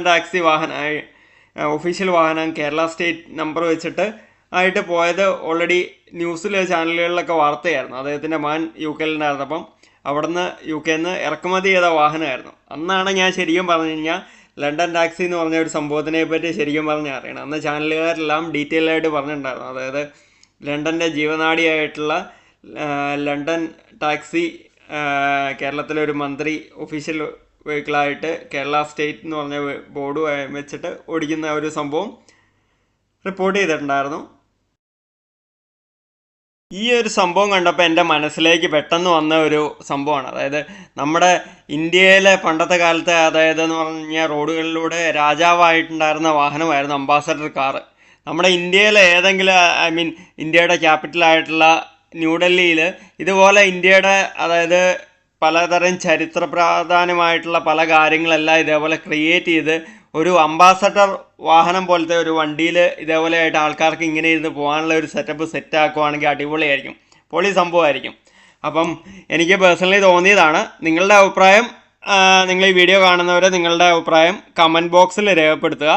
Taxi വാഹന official വാഹനം Kerala state number വെച്ചിട്ട് ആയിട്ട് പോയത് ഓൾറെഡി ന്യൂസിൽ ചാനലുകളിലൊക്കെ വാർത്തയായിരുന്നു. അദ്ദേഹത്തിന്റെ മകൻ യു കെയിലുണ്ടായിരുന്നു. അപ്പം അവിടുന്ന് യു കെയിൽ നിന്ന് ഇറക്കുമതി ചെയ്ത വാഹനമായിരുന്നു. അന്നാണ് ഞാൻ ശരിക്കും പറഞ്ഞു കഴിഞ്ഞാൽ ലണ്ടൻ ടാക്സി എന്ന് പറഞ്ഞ ഒരു സംഭവത്തിനെ പറ്റി ശരിക്കും പറഞ്ഞാൽ അറിയണം. അന്ന് ചാനലുകാരെല്ലാം ഡീറ്റെയിൽ ആയിട്ട് പറഞ്ഞിട്ടുണ്ടായിരുന്നു. അതായത് ലണ്ടന്റെ ജീവനാടിയായിട്ടുള്ള ലണ്ടൻ ടാക്സി കേരളത്തിലെ ഒരു മന്ത്രി ഒഫീഷ്യൽ വെഹിക്കിളായിട്ട് കേരള സ്റ്റേറ്റ് എന്ന് പറഞ്ഞ ബോർഡ് വെച്ചിട്ട് ഓടിക്കുന്ന ഒരു സംഭവം റിപ്പോർട്ട് ചെയ്തിട്ടുണ്ടായിരുന്നു. ഈ ഒരു സംഭവം കണ്ടപ്പോൾ എന്റെ മനസ്സിലേക്ക് പെട്ടെന്ന് വന്ന ഒരു സംഭവമാണ്. അതായത് നമ്മുടെ ഇന്ത്യയിലെ പണ്ടത്തെ കാലത്തെ അതായത് എന്ന് പറഞ്ഞാൽ റോഡുകളിലൂടെ രാജാവായിട്ടുണ്ടായിരുന്ന വാഹനമായിരുന്നു അംബാസഡർ കാറ്. നമ്മുടെ ഇന്ത്യയിലെ ഏതെങ്കിലും ഐ മീൻ ഇന്ത്യയുടെ ക്യാപിറ്റലായിട്ടുള്ള ന്യൂഡൽഹിയിൽ ഇതുപോലെ ഇന്ത്യയുടെ അതായത് പലതരം ചരിത്ര പ്രാധാന്യമായിട്ടുള്ള പല കാര്യങ്ങളെല്ലാം ഇതേപോലെ ക്രിയേറ്റ് ചെയ്ത് ഒരു അംബാസഡർ വാഹനം പോലത്തെ ഒരു വണ്ടിയിൽ ഇതേപോലെ ആയിട്ട് ആൾക്കാർക്ക് ഇങ്ങനെ ഇരുന്ന് പോകാനുള്ള ഒരു സെറ്റപ്പ് സെറ്റ് ആക്കുവാണെങ്കിൽ അടിപൊളിയായിരിക്കും. പൊളി സംഭവമായിരിക്കും. അപ്പം എനിക്ക് പേഴ്സണലി തോന്നിയതാണ്. നിങ്ങളുടെ അഭിപ്രായം നിങ്ങൾ ഈ വീഡിയോ കാണുന്നവരെ നിങ്ങളുടെ അഭിപ്രായം കമന്റ് ബോക്സിൽ രേഖപ്പെടുത്തുക.